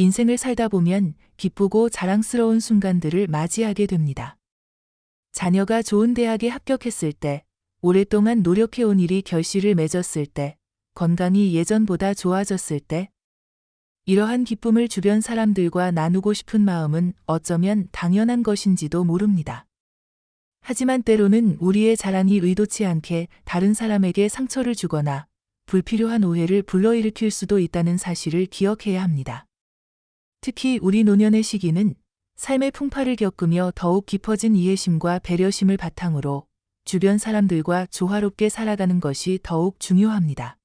인생을 살다 보면 기쁘고 자랑스러운 순간들을 맞이하게 됩니다. 자녀가 좋은 대학에 합격했을 때, 오랫동안 노력해온 일이 결실을 맺었을 때, 건강이 예전보다 좋아졌을 때, 이러한 기쁨을 주변 사람들과 나누고 싶은 마음은 어쩌면 당연한 것인지도 모릅니다. 하지만 때로는 우리의 자랑이 의도치 않게 다른 사람에게 상처를 주거나 불필요한 오해를 불러일으킬 수도 있다는 사실을 기억해야 합니다. 특히 우리 노년의 시기는 삶의 풍파를 겪으며 더욱 깊어진 이해심과 배려심을 바탕으로 주변 사람들과 조화롭게 살아가는 것이 더욱 중요합니다.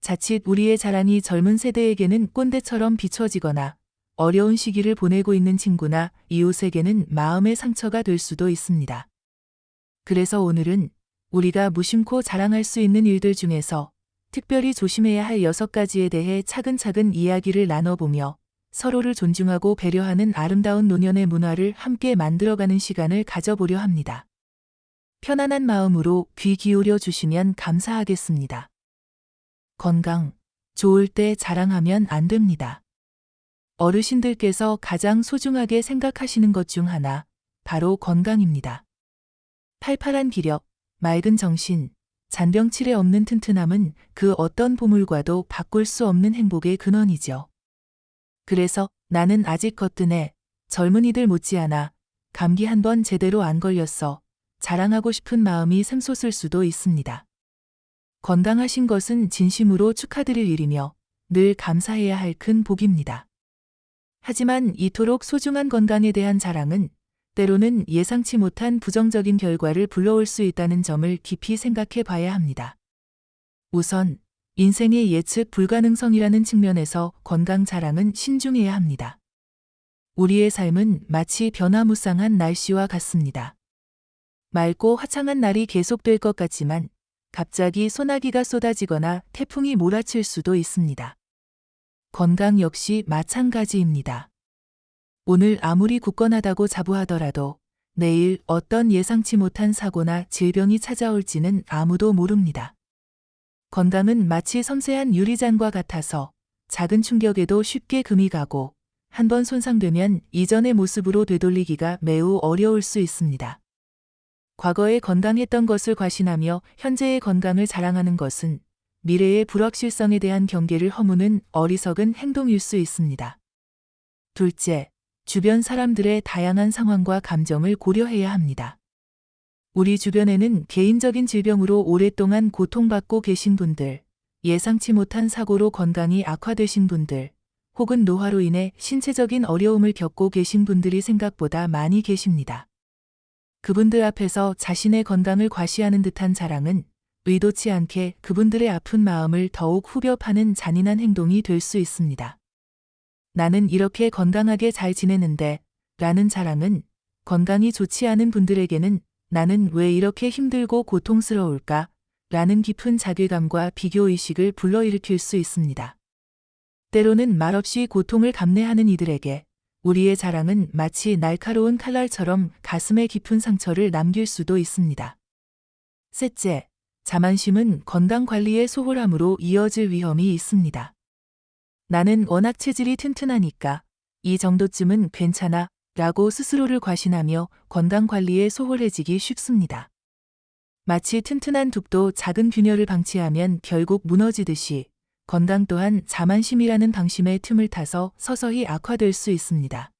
자칫 우리의 자랑이 젊은 세대에게는 꼰대처럼 비춰지거나 어려운 시기를 보내고 있는 친구나 이웃에게는 마음의 상처가 될 수도 있습니다. 그래서 오늘은 우리가 무심코 자랑할 수 있는 일들 중에서 특별히 조심해야 할 여섯 가지에 대해 차근차근 이야기를 나눠보며 서로를 존중하고 배려하는 아름다운 노년의 문화를 함께 만들어가는 시간을 가져보려 합니다. 편안한 마음으로 귀 기울여 주시면 감사하겠습니다. 건강, 좋을 때 자랑하면 안 됩니다. 어르신들께서 가장 소중하게 생각하시는 것 중 하나, 바로 건강입니다. 팔팔한 기력, 맑은 정신, 잔병치레 없는 튼튼함은 그 어떤 보물과도 바꿀 수 없는 행복의 근원이죠. 그래서 나는 아직 거뜬해 젊은이들 못지않아 감기 한 번 제대로 안 걸렸어 자랑하고 싶은 마음이 샘솟을 수도 있습니다. 건강하신 것은 진심으로 축하드릴 일이며 늘 감사해야 할 큰 복입니다. 하지만 이토록 소중한 건강에 대한 자랑은 때로는 예상치 못한 부정적인 결과를 불러올 수 있다는 점을 깊이 생각해 봐야 합니다. 우선 인생의 예측 불가능성이라는 측면에서 건강 자랑은 신중해야 합니다. 우리의 삶은 마치 변화무쌍한 날씨와 같습니다. 맑고 화창한 날이 계속될 것 같지만 갑자기 소나기가 쏟아지거나 태풍이 몰아칠 수도 있습니다. 건강 역시 마찬가지입니다. 오늘 아무리 굳건하다고 자부하더라도 내일 어떤 예상치 못한 사고나 질병이 찾아올지는 아무도 모릅니다. 건강은 마치 섬세한 유리잔과 같아서 작은 충격에도 쉽게 금이 가고 한 번 손상되면 이전의 모습으로 되돌리기가 매우 어려울 수 있습니다. 과거에 건강했던 것을 과신하며 현재의 건강을 자랑하는 것은 미래의 불확실성에 대한 경계를 허무는 어리석은 행동일 수 있습니다. 둘째, 주변 사람들의 다양한 상황과 감정을 고려해야 합니다. 우리 주변에는 개인적인 질병으로 오랫동안 고통받고 계신 분들, 예상치 못한 사고로 건강이 악화되신 분들, 혹은 노화로 인해 신체적인 어려움을 겪고 계신 분들이 생각보다 많이 계십니다. 그분들 앞에서 자신의 건강을 과시하는 듯한 자랑은 의도치 않게 그분들의 아픈 마음을 더욱 후벼 파는 잔인한 행동이 될 수 있습니다. 나는 이렇게 건강하게 잘 지내는데 라는 자랑은 건강이 좋지 않은 분들에게는 나는 왜 이렇게 힘들고 고통스러울까? 라는 깊은 자괴감과 비교의식을 불러일으킬 수 있습니다. 때로는 말없이 고통을 감내하는 이들에게 우리의 자랑은 마치 날카로운 칼날처럼 가슴에 깊은 상처를 남길 수도 있습니다. 셋째, 자만심은 건강 관리의 소홀함으로 이어질 위험이 있습니다. 나는 워낙 체질이 튼튼하니까 이 정도쯤은 괜찮아 라고 스스로를 과신하며 건강관리에 소홀해지기 쉽습니다. 마치 튼튼한 둑도 작은 균열을 방치하면 결국 무너지듯이 건강 또한 자만심이라는 방심의 틈을 타서 서서히 악화될 수 있습니다.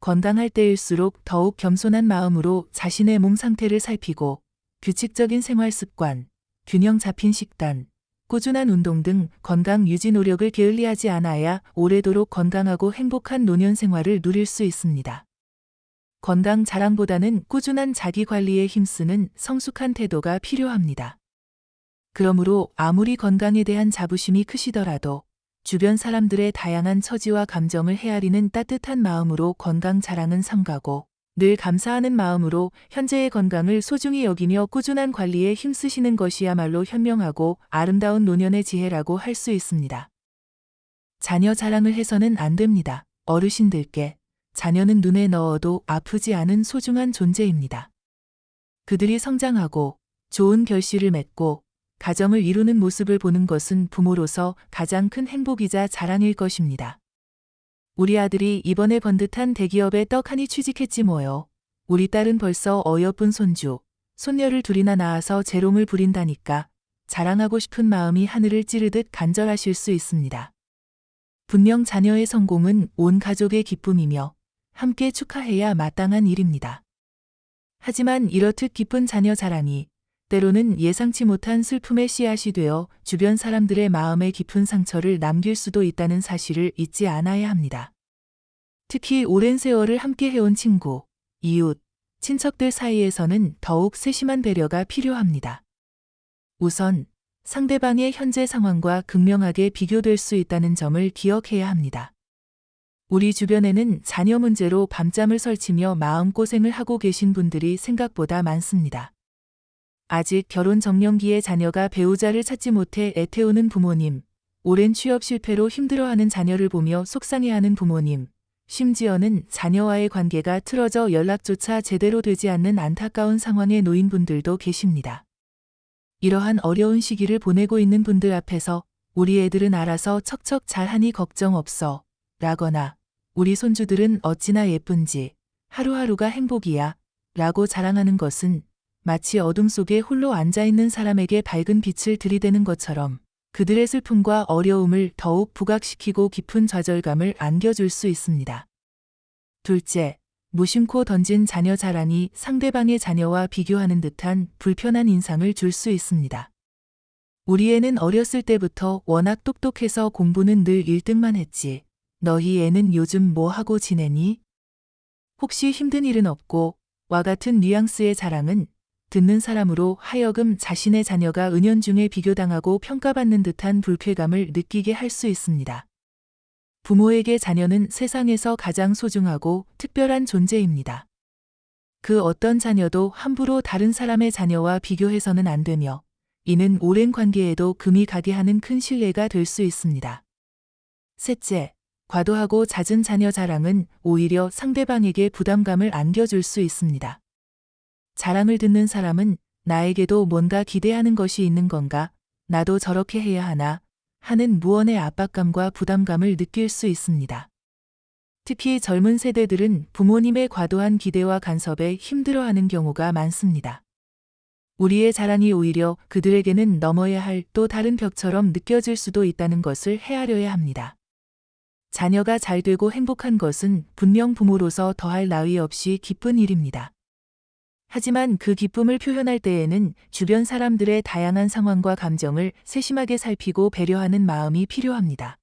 건강할 때일수록 더욱 겸손한 마음으로 자신의 몸 상태를 살피고 규칙적인 생활 습관, 균형 잡힌 식단, 꾸준한 운동 등 건강 유지 노력을 게을리하지 않아야 오래도록 건강하고 행복한 노년 생활을 누릴 수 있습니다. 건강 자랑보다는 꾸준한 자기 관리에 힘쓰는 성숙한 태도가 필요합니다. 그러므로 아무리 건강에 대한 자부심이 크시더라도 주변 사람들의 다양한 처지와 감정을 헤아리는 따뜻한 마음으로 건강 자랑은 삼가고 늘 감사하는 마음으로 현재의 건강을 소중히 여기며 꾸준한 관리에 힘쓰시는 것이야말로 현명하고 아름다운 노년의 지혜라고 할 수 있습니다. 자녀 자랑을 해서는 안 됩니다. 어르신들께 자녀는 눈에 넣어도 아프지 않은 소중한 존재입니다. 그들이 성장하고 좋은 결실을 맺고 가정을 이루는 모습을 보는 것은 부모로서 가장 큰 행복이자 자랑일 것입니다. 우리 아들이 이번에 번듯한 대기업에 떡하니 취직했지 뭐요. 우리 딸은 벌써 어여쁜 손주, 손녀를 둘이나 낳아서 재롱을 부린다니까 자랑하고 싶은 마음이 하늘을 찌르듯 간절하실 수 있습니다. 분명 자녀의 성공은 온 가족의 기쁨이며 함께 축하해야 마땅한 일입니다. 하지만 이렇듯 기쁜 자녀 자랑이 때로는 예상치 못한 슬픔의 씨앗이 되어 주변 사람들의 마음에 깊은 상처를 남길 수도 있다는 사실을 잊지 않아야 합니다. 특히 오랜 세월을 함께 해온 친구, 이웃, 친척들 사이에서는 더욱 세심한 배려가 필요합니다. 우선 상대방의 현재 상황과 극명하게 비교될 수 있다는 점을 기억해야 합니다. 우리 주변에는 자녀 문제로 밤잠을 설치며 마음고생을 하고 계신 분들이 생각보다 많습니다. 아직 결혼 정년기에 자녀가 배우자를 찾지 못해 애태우는 부모님, 오랜 취업 실패로 힘들어하는 자녀를 보며 속상해하는 부모님, 심지어는 자녀와의 관계가 틀어져 연락조차 제대로 되지 않는 안타까운 상황에 놓인 분들도 계십니다. 이러한 어려운 시기를 보내고 있는 분들 앞에서 우리 애들은 알아서 척척 잘하니 걱정 없어. 라거나 우리 손주들은 어찌나 예쁜지. 하루하루가 행복이야. 라고 자랑하는 것은 마치 어둠 속에 홀로 앉아있는 사람에게 밝은 빛을 들이대는 것처럼 그들의 슬픔과 어려움을 더욱 부각시키고 깊은 좌절감을 안겨줄 수 있습니다. 둘째, 무심코 던진 자녀 자랑이 상대방의 자녀와 비교하는 듯한 불편한 인상을 줄 수 있습니다. 우리 애는 어렸을 때부터 워낙 똑똑해서 공부는 늘 1등만 했지. 너희 애는 요즘 뭐 하고 지내니? 혹시 힘든 일은 없고 와 같은 뉘앙스의 자랑은 듣는 사람으로 하여금 자신의 자녀가 은연중에 비교당하고 평가받는 듯한 불쾌감을 느끼게 할 수 있습니다. 부모에게 자녀는 세상에서 가장 소중하고 특별한 존재입니다. 그 어떤 자녀도 함부로 다른 사람의 자녀와 비교해서는 안 되며 이는 오랜 관계에도 금이 가게 하는 큰 신뢰가 될 수 있습니다. 셋째, 과도하고 잦은 자녀 자랑은 오히려 상대방에게 부담감을 안겨줄 수 있습니다. 자랑을 듣는 사람은 나에게도 뭔가 기대하는 것이 있는 건가, 나도 저렇게 해야 하나, 하는 무언의 압박감과 부담감을 느낄 수 있습니다. 특히 젊은 세대들은 부모님의 과도한 기대와 간섭에 힘들어하는 경우가 많습니다. 우리의 자랑이 오히려 그들에게는 넘어야 할 또 다른 벽처럼 느껴질 수도 있다는 것을 헤아려야 합니다. 자녀가 잘 되고 행복한 것은 분명 부모로서 더할 나위 없이 기쁜 일입니다. 하지만 그 기쁨을 표현할 때에는 주변 사람들의 다양한 상황과 감정을 세심하게 살피고 배려하는 마음이 필요합니다.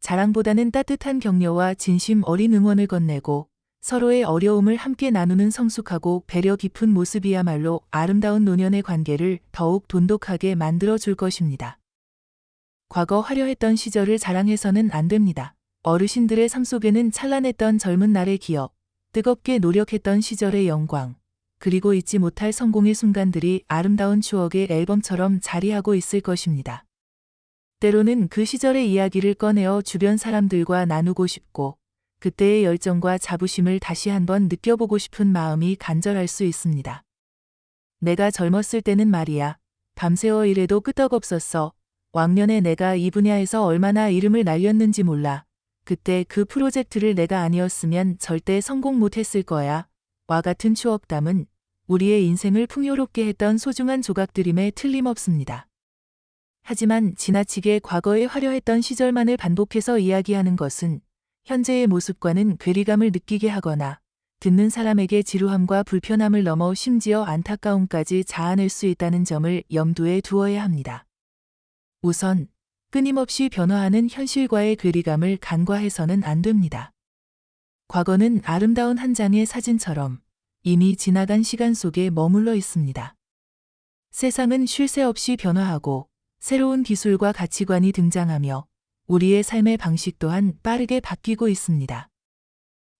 자랑보다는 따뜻한 격려와 진심 어린 응원을 건네고 서로의 어려움을 함께 나누는 성숙하고 배려 깊은 모습이야말로 아름다운 노년의 관계를 더욱 돈독하게 만들어 줄 것입니다. 과거 화려했던 시절을 자랑해서는 안 됩니다. 어르신들의 삶 속에는 찬란했던 젊은 날의 기억, 뜨겁게 노력했던 시절의 영광, 그리고 잊지 못할 성공의 순간들이 아름다운 추억의 앨범처럼 자리하고 있을 것입니다. 때로는 그 시절의 이야기를 꺼내어 주변 사람들과 나누고 싶고, 그때의 열정과 자부심을 다시 한번 느껴보고 싶은 마음이 간절할 수 있습니다. 내가 젊었을 때는 말이야, 밤새워 일해도 끄떡없었어. 왕년에 내가 이 분야에서 얼마나 이름을 날렸는지 몰라. 그때 그 프로젝트를 내가 아니었으면 절대 성공 못했을 거야. 와 같은 추억담은 우리의 인생을 풍요롭게 했던 소중한 조각들임에 틀림없습니다. 하지만 지나치게 과거에 화려했던 시절만을 반복해서 이야기하는 것은 현재의 모습과는 괴리감을 느끼게 하거나 듣는 사람에게 지루함과 불편함을 넘어 심지어 안타까움까지 자아낼 수 있다는 점을 염두에 두어야 합니다. 우선 끊임없이 변화하는 현실과의 괴리감을 간과해서는 안 됩니다. 과거는 아름다운 한 장의 사진처럼 이미 지나간 시간 속에 머물러 있습니다. 세상은 쉴 새 없이 변화하고 새로운 기술과 가치관이 등장하며 우리의 삶의 방식 또한 빠르게 바뀌고 있습니다.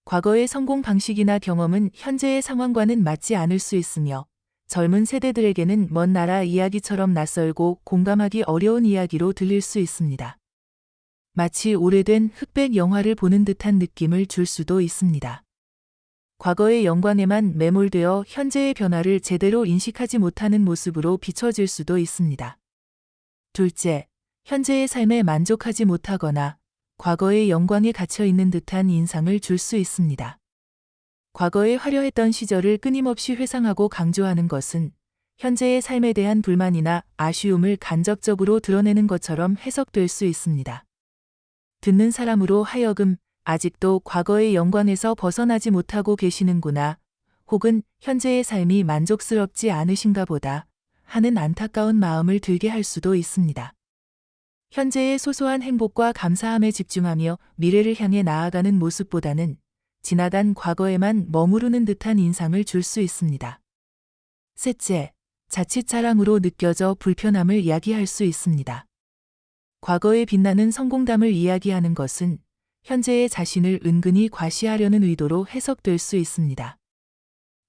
과거의 성공 방식이나 경험은 현재의 상황과는 맞지 않을 수 있으며 젊은 세대들에게는 먼 나라 이야기처럼 낯설고 공감하기 어려운 이야기로 들릴 수 있습니다. 마치 오래된 흑백 영화를 보는 듯한 느낌을 줄 수도 있습니다. 과거의 영광에만 매몰되어 현재의 변화를 제대로 인식하지 못하는 모습으로 비춰질 수도 있습니다. 둘째, 현재의 삶에 만족하지 못하거나 과거의 영광에 갇혀 있는 듯한 인상을 줄 수 있습니다. 과거의 화려했던 시절을 끊임없이 회상하고 강조하는 것은 현재의 삶에 대한 불만이나 아쉬움을 간접적으로 드러내는 것처럼 해석될 수 있습니다. 듣는 사람으로 하여금 아직도 과거의 영광에서 벗어나지 못하고 계시는구나, 혹은 현재의 삶이 만족스럽지 않으신가 보다 하는 안타까운 마음을 들게 할 수도 있습니다. 현재의 소소한 행복과 감사함에 집중하며 미래를 향해 나아가는 모습보다는 지나간 과거에만 머무르는 듯한 인상을 줄 수 있습니다. 셋째, 자칫 자랑으로 느껴져 불편함을 이야기할 수 있습니다. 과거에 빛나는 성공담을 이야기하는 것은 현재의 자신을 은근히 과시하려는 의도로 해석될 수 있습니다.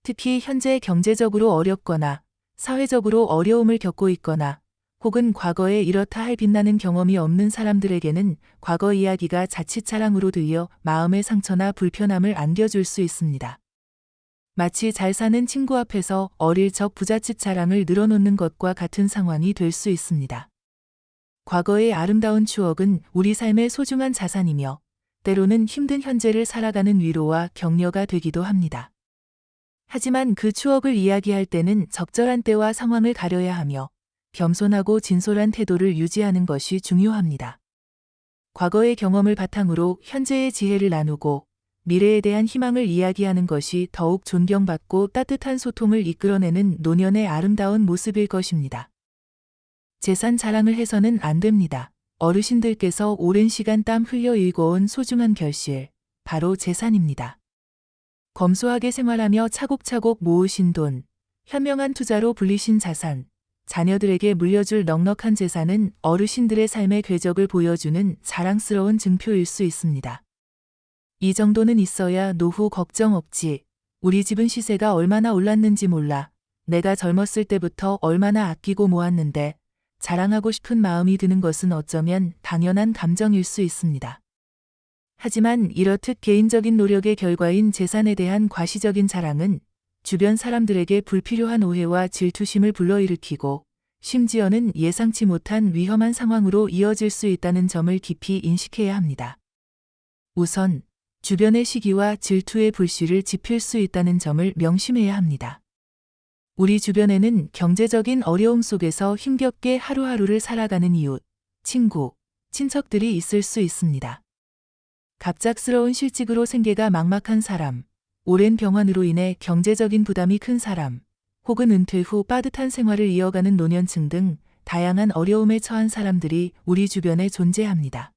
특히 현재 경제적으로 어렵거나 사회적으로 어려움을 겪고 있거나 혹은 과거에 이렇다 할 빛나는 경험이 없는 사람들에게는 과거 이야기가 자칫 자랑으로 들려 마음의 상처나 불편함을 안겨줄 수 있습니다. 마치 잘 사는 친구 앞에서 어릴 적 부잣집 자랑을 늘어놓는 것과 같은 상황이 될 수 있습니다. 과거의 아름다운 추억은 우리 삶의 소중한 자산이며 때로는 힘든 현재를 살아가는 위로와 격려가 되기도 합니다. 하지만 그 추억을 이야기할 때는 적절한 때와 상황을 가려야 하며 겸손하고 진솔한 태도를 유지하는 것이 중요합니다. 과거의 경험을 바탕으로 현재의 지혜를 나누고 미래에 대한 희망을 이야기하는 것이 더욱 존경받고 따뜻한 소통을 이끌어내는 노년의 아름다운 모습일 것입니다. 재산 자랑을 해서는 안 됩니다. 어르신들께서 오랜 시간 땀 흘려 일궈온 소중한 결실, 바로 재산입니다. 검소하게 생활하며 차곡차곡 모으신 돈, 현명한 투자로 불리신 자산, 자녀들에게 물려줄 넉넉한 재산은 어르신들의 삶의 궤적을 보여주는 자랑스러운 증표일 수 있습니다. 이 정도는 있어야 노후 걱정 없지. 우리 집은 시세가 얼마나 올랐는지 몰라. 내가 젊었을 때부터 얼마나 아끼고 모았는데 자랑하고 싶은 마음이 드는 것은 어쩌면 당연한 감정일 수 있습니다. 하지만 이렇듯 개인적인 노력의 결과인 재산에 대한 과시적인 자랑은 주변 사람들에게 불필요한 오해와 질투심을 불러일으키고 심지어는 예상치 못한 위험한 상황으로 이어질 수 있다는 점을 깊이 인식해야 합니다. 우선 주변의 시기와 질투의 불씨를 지필 수 있다는 점을 명심해야 합니다. 우리 주변에는 경제적인 어려움 속에서 힘겹게 하루하루를 살아가는 이웃, 친구, 친척들이 있을 수 있습니다. 갑작스러운 실직으로 생계가 막막한 사람, 오랜 병환으로 인해 경제적인 부담이 큰 사람, 혹은 은퇴 후 빠듯한 생활을 이어가는 노년층 등 다양한 어려움에 처한 사람들이 우리 주변에 존재합니다.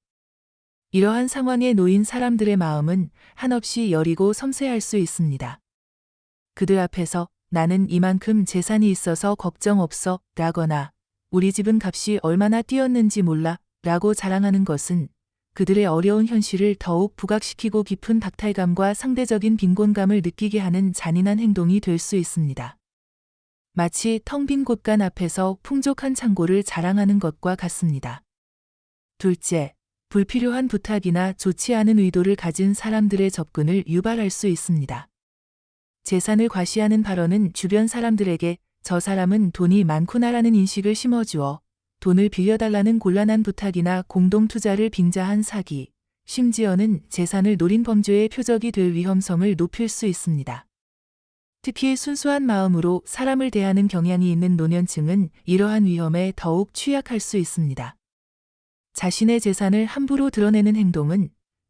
이러한 상황에 놓인 사람들의 마음은 한없이 여리고 섬세할 수 있습니다. 그들 앞에서 나는 이만큼 재산이 있어서 걱정 없어 라거나 우리 집은 값이 얼마나 뛰었는지 몰라 라고 자랑하는 것은 그들의 어려운 현실을 더욱 부각시키고 깊은 박탈감과 상대적인 빈곤감을 느끼게 하는 잔인한 행동이 될 수 있습니다. 마치 텅 빈 곳간 앞에서 풍족한 창고를 자랑하는 것과 같습니다. 둘째, 불필요한 부탁이나 좋지 않은 의도를 가진 사람들의 접근을 유발할 수 있습니다. 재산을 과시하는 발언은 주변 사람들에게 저 사람은 돈이 많구나라는 인식을 심어주어 돈을 빌려달라는 곤란한 부탁이나 공동투자를 빙자한 사기, 심지어는 재산을 노린 범죄의 표적이 될 위험성을 높일 수 있습니다. 특히 순수한 마음으로 사람을 대하는 경향이 있는 노년층은 이러한 위험에 더욱 취약할 수 있습니다. 자신의 재산을 함부로 드러내는 행동은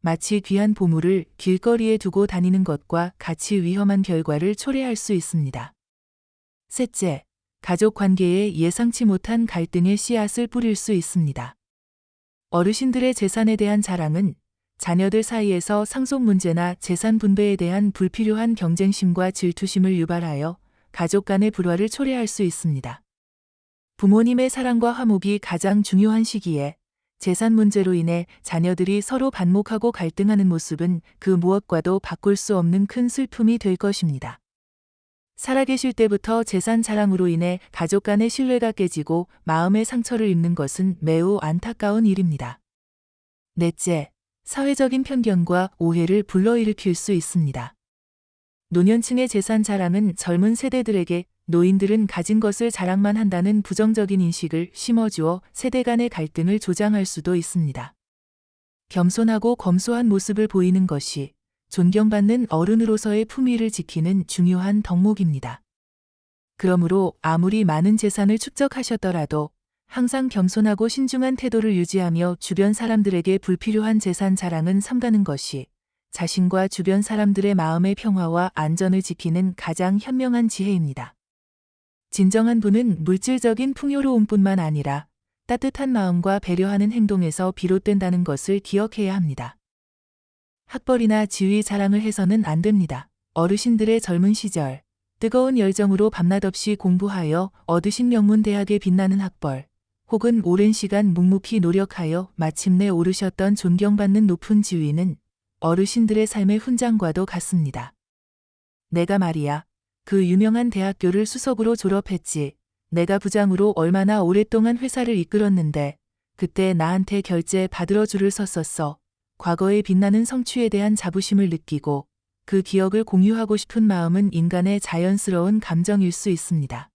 마치 귀한 보물을 길거리에 두고 다니는 것과 같이 위험한 결과를 초래할 수 있습니다. 셋째, 가족 관계에 예상치 못한 갈등의 씨앗을 뿌릴 수 있습니다. 어르신들의 재산에 대한 자랑은 자녀들 사이에서 상속 문제나 재산 분배에 대한 불필요한 경쟁심과 질투심을 유발하여 가족 간의 불화를 초래할 수 있습니다. 부모님의 사랑과 화목이 가장 중요한 시기에 재산 문제로 인해 자녀들이 서로 반목하고 갈등하는 모습은 그 무엇과도 바꿀 수 없는 큰 슬픔이 될 것입니다. 살아계실 때부터 재산 자랑으로 인해 가족 간의 신뢰가 깨지고 마음의 상처를 입는 것은 매우 안타까운 일입니다. 넷째, 사회적인 편견과 오해를 불러일으킬 수 있습니다. 노년층의 재산 자랑은 젊은 세대들에게 노인들은 가진 것을 자랑만 한다는 부정적인 인식을 심어주어 세대 간의 갈등을 조장할 수도 있습니다. 겸손하고 검소한 모습을 보이는 것이 존경받는 어른으로서의 품위를 지키는 중요한 덕목입니다. 그러므로 아무리 많은 재산을 축적하셨더라도 항상 겸손하고 신중한 태도를 유지하며 주변 사람들에게 불필요한 재산 자랑은 삼가는 것이 자신과 주변 사람들의 마음의 평화와 안전을 지키는 가장 현명한 지혜입니다. 진정한 부는 물질적인 풍요로움뿐만 아니라 따뜻한 마음과 배려하는 행동에서 비롯된다는 것을 기억해야 합니다. 학벌이나 지위 자랑을 해서는 안 됩니다. 어르신들의 젊은 시절, 뜨거운 열정으로 밤낮 없이 공부하여 얻으신 명문 대학에 빛나는 학벌, 혹은 오랜 시간 묵묵히 노력하여 마침내 오르셨던 존경받는 높은 지위는 어르신들의 삶의 훈장과도 같습니다. 내가 말이야, 그 유명한 대학교를 수석으로 졸업했지. 내가 부장으로 얼마나 오랫동안 회사를 이끌었는데, 그때 나한테 결제 받으러 줄을 섰었어. 과거의 빛나는 성취에 대한 자부심을 느끼고 그 기억을 공유하고 싶은 마음은 인간의 자연스러운 감정일 수 있습니다.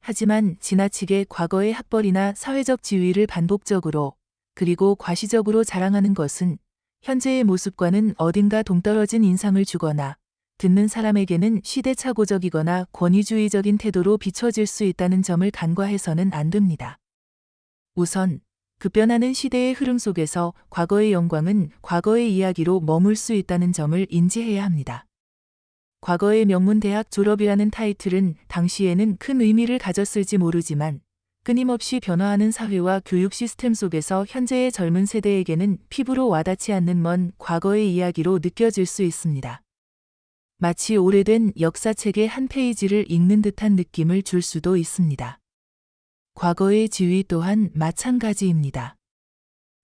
하지만 지나치게 과거의 학벌이나 사회적 지위를 반복적으로 그리고 과시적으로 자랑하는 것은 현재의 모습과는 어딘가 동떨어진 인상을 주거나 듣는 사람에게는 시대착오적이거나 권위주의적인 태도로 비춰질 수 있다는 점을 간과해서는 안 됩니다. 우선 급변하는 시대의 흐름 속에서 과거의 영광은 과거의 이야기로 머물 수 있다는 점을 인지해야 합니다. 과거의 명문대학 졸업이라는 타이틀은 당시에는 큰 의미를 가졌을지 모르지만 끊임없이 변화하는 사회와 교육 시스템 속에서 현재의 젊은 세대에게는 피부로 와닿지 않는 먼 과거의 이야기로 느껴질 수 있습니다. 마치 오래된 역사책의 한 페이지를 읽는 듯한 느낌을 줄 수도 있습니다. 과거의 지위 또한 마찬가지입니다.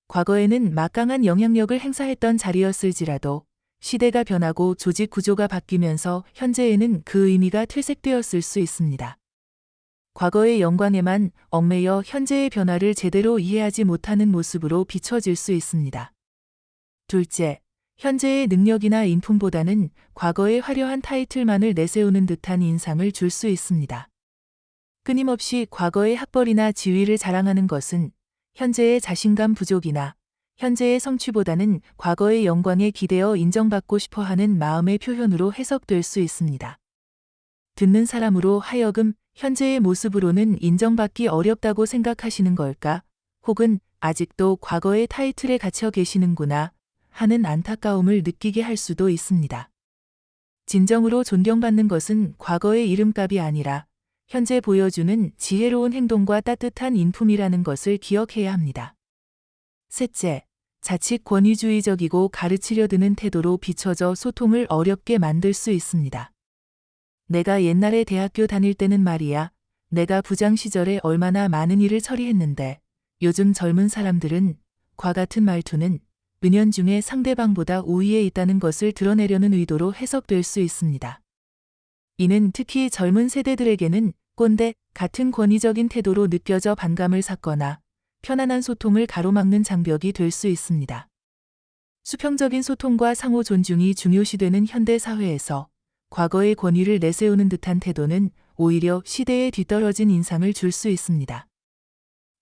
과거에는 막강한 영향력을 행사했던 자리였을지라도 시대가 변하고 조직 구조가 바뀌면서 현재에는 그 의미가 퇴색되었을 수 있습니다. 과거의 영광에만 얽매여 현재의 변화를 제대로 이해하지 못하는 모습으로 비춰질 수 있습니다. 둘째, 현재의 능력이나 인품보다는 과거의 화려한 타이틀만을 내세우는 듯한 인상을 줄 수 있습니다. 끊임없이 과거의 학벌이나 지위를 자랑하는 것은 현재의 자신감 부족이나 현재의 성취보다는 과거의 영광에 기대어 인정받고 싶어 하는 마음의 표현으로 해석될 수 있습니다. 듣는 사람으로 하여금 현재의 모습으로는 인정받기 어렵다고 생각하시는 걸까? 혹은 아직도 과거의 타이틀에 갇혀 계시는구나 하는 안타까움을 느끼게 할 수도 있습니다. 진정으로 존경받는 것은 과거의 이름값이 아니라 현재 보여주는 지혜로운 행동과 따뜻한 인품이라는 것을 기억해야 합니다. 셋째, 자칫 권위주의적이고 가르치려 드는 태도로 비춰져 소통을 어렵게 만들 수 있습니다. 내가 옛날에 대학교 다닐 때는 말이야, 내가 부장 시절에 얼마나 많은 일을 처리했는데, 요즘 젊은 사람들은 과 같은 말투는 은연중에 상대방보다 우위에 있다는 것을 드러내려는 의도로 해석될 수 있습니다. 이는 특히 젊은 세대들에게는 꼰대 같은 권위적인 태도로 느껴져 반감을 샀거나 편안한 소통을 가로막는 장벽이 될 수 있습니다. 수평적인 소통과 상호 존중이 중요시되는 현대 사회에서 과거의 권위를 내세우는 듯한 태도는 오히려 시대에 뒤떨어진 인상을 줄 수 있습니다.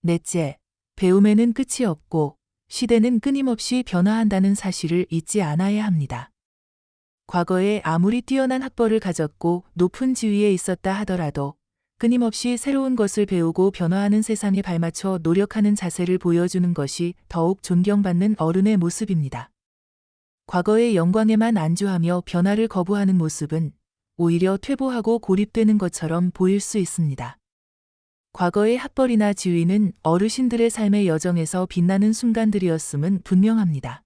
넷째, 배움에는 끝이 없고 시대는 끊임없이 변화한다는 사실을 잊지 않아야 합니다. 과거에 아무리 뛰어난 학벌을 가졌고 높은 지위에 있었다 하더라도 끊임없이 새로운 것을 배우고 변화하는 세상에 발맞춰 노력하는 자세를 보여주는 것이 더욱 존경받는 어른의 모습입니다. 과거의 영광에만 안주하며 변화를 거부하는 모습은 오히려 퇴보하고 고립되는 것처럼 보일 수 있습니다. 과거의 학벌이나 지위는 어르신들의 삶의 여정에서 빛나는 순간들이었음은 분명합니다.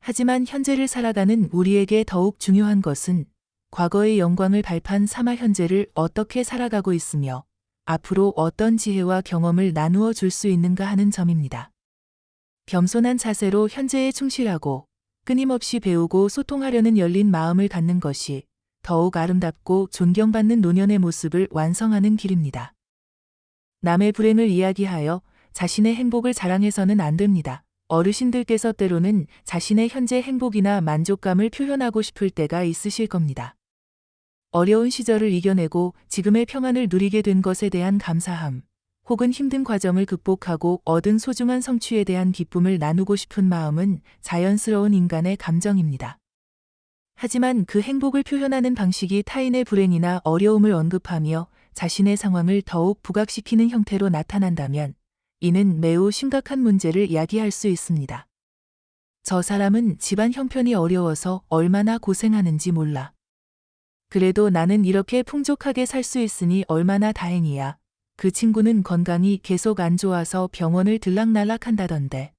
하지만 현재를 살아가는 우리에게 더욱 중요한 것은 과거의 영광을 발판 삼아 현재를 어떻게 살아가고 있으며 앞으로 어떤 지혜와 경험을 나누어 줄 수 있는가 하는 점입니다. 겸손한 자세로 현재에 충실하고 끊임없이 배우고 소통하려는 열린 마음을 갖는 것이 더욱 아름답고 존경받는 노년의 모습을 완성하는 길입니다. 남의 불행을 이야기하여 자신의 행복을 자랑해서는 안 됩니다. 어르신들께서 때로는 자신의 현재 행복이나 만족감을 표현하고 싶을 때가 있으실 겁니다. 어려운 시절을 이겨내고 지금의 평안을 누리게 된 것에 대한 감사함, 혹은 힘든 과정을 극복하고 얻은 소중한 성취에 대한 기쁨을 나누고 싶은 마음은 자연스러운 인간의 감정입니다. 하지만 그 행복을 표현하는 방식이 타인의 불행이나 어려움을 언급하며 자신의 상황을 더욱 부각시키는 형태로 나타난다면 이는 매우 심각한 문제를 야기할 수 있습니다. 저 사람은 집안 형편이 어려워서 얼마나 고생하는지 몰라. 그래도 나는 이렇게 풍족하게 살 수 있으니 얼마나 다행이야. 그 친구는 건강이 계속 안 좋아서 병원을 들락날락 한다던데.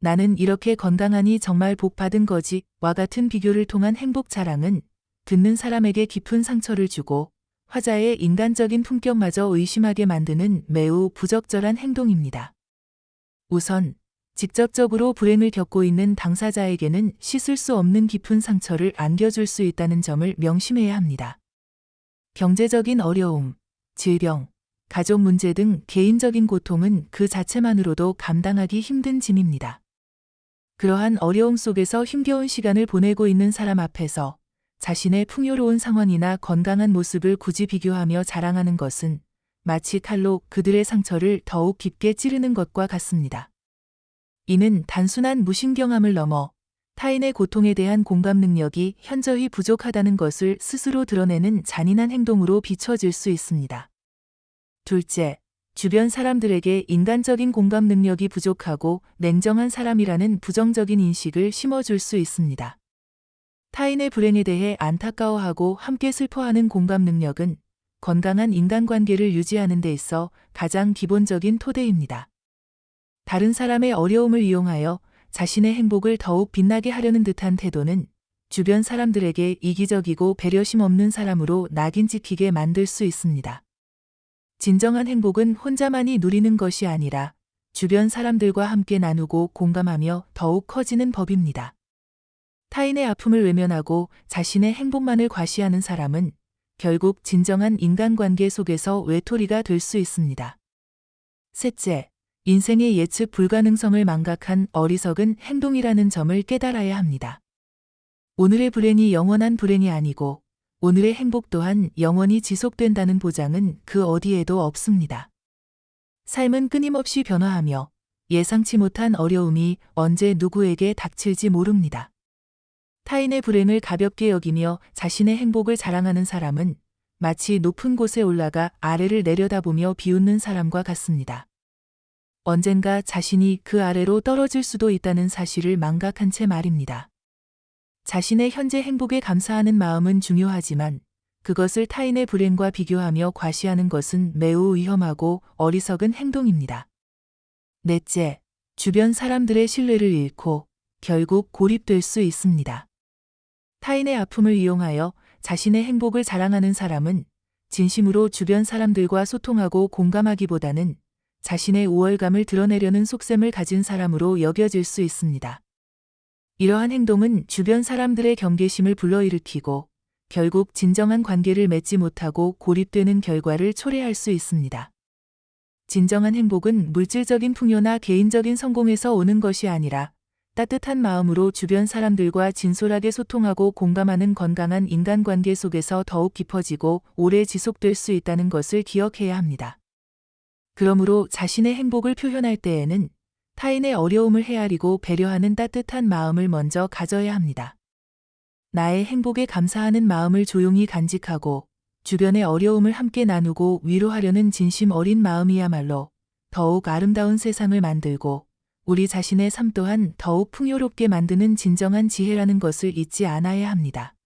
나는 이렇게 건강하니 정말 복 받은 거지. 와 같은 비교를 통한 행복 자랑은 듣는 사람에게 깊은 상처를 주고 화자의 인간적인 품격마저 의심하게 만드는 매우 부적절한 행동입니다. 우선 직접적으로 불행을 겪고 있는 당사자에게는 씻을 수 없는 깊은 상처를 안겨줄 수 있다는 점을 명심해야 합니다. 경제적인 어려움, 질병, 가족 문제 등 개인적인 고통은 그 자체만으로도 감당하기 힘든 짐입니다. 그러한 어려움 속에서 힘겨운 시간을 보내고 있는 사람 앞에서 자신의 풍요로운 상황이나 건강한 모습을 굳이 비교하며 자랑하는 것은 마치 칼로 그들의 상처를 더욱 깊게 찌르는 것과 같습니다. 이는 단순한 무신경함을 넘어 타인의 고통에 대한 공감 능력이 현저히 부족하다는 것을 스스로 드러내는 잔인한 행동으로 비춰질 수 있습니다. 둘째, 주변 사람들에게 인간적인 공감 능력이 부족하고 냉정한 사람이라는 부정적인 인식을 심어줄 수 있습니다. 타인의 불행에 대해 안타까워하고 함께 슬퍼하는 공감 능력은 건강한 인간관계를 유지하는 데 있어 가장 기본적인 토대입니다. 다른 사람의 어려움을 이용하여 자신의 행복을 더욱 빛나게 하려는 듯한 태도는 주변 사람들에게 이기적이고 배려심 없는 사람으로 낙인 찍히게 만들 수 있습니다. 진정한 행복은 혼자만이 누리는 것이 아니라 주변 사람들과 함께 나누고 공감하며 더욱 커지는 법입니다. 타인의 아픔을 외면하고 자신의 행복만을 과시하는 사람은 결국 진정한 인간관계 속에서 외톨이가 될 수 있습니다. 셋째, 인생의 예측 불가능성을 망각한 어리석은 행동이라는 점을 깨달아야 합니다. 오늘의 불행이 영원한 불행이 아니고 오늘의 행복 또한 영원히 지속된다는 보장은 그 어디에도 없습니다. 삶은 끊임없이 변화하며 예상치 못한 어려움이 언제 누구에게 닥칠지 모릅니다. 타인의 불행을 가볍게 여기며 자신의 행복을 자랑하는 사람은 마치 높은 곳에 올라가 아래를 내려다보며 비웃는 사람과 같습니다. 언젠가 자신이 그 아래로 떨어질 수도 있다는 사실을 망각한 채 말입니다. 자신의 현재 행복에 감사하는 마음은 중요하지만 그것을 타인의 불행과 비교하며 과시하는 것은 매우 위험하고 어리석은 행동입니다. 넷째, 주변 사람들의 신뢰를 잃고 결국 고립될 수 있습니다. 타인의 아픔을 이용하여 자신의 행복을 자랑하는 사람은 진심으로 주변 사람들과 소통하고 공감하기보다는 자신의 우월감을 드러내려는 속셈을 가진 사람으로 여겨질 수 있습니다. 이러한 행동은 주변 사람들의 경계심을 불러일으키고 결국 진정한 관계를 맺지 못하고 고립되는 결과를 초래할 수 있습니다. 진정한 행복은 물질적인 풍요나 개인적인 성공에서 오는 것이 아니라 따뜻한 마음으로 주변 사람들과 진솔하게 소통하고 공감하는 건강한 인간관계 속에서 더욱 깊어지고 오래 지속될 수 있다는 것을 기억해야 합니다. 그러므로 자신의 행복을 표현할 때에는 타인의 어려움을 헤아리고 배려하는 따뜻한 마음을 먼저 가져야 합니다. 나의 행복에 감사하는 마음을 조용히 간직하고 주변의 어려움을 함께 나누고 위로하려는 진심 어린 마음이야말로 더욱 아름다운 세상을 만들고 우리 자신의 삶 또한 더욱 풍요롭게 만드는 진정한 지혜라는 것을 잊지 않아야 합니다.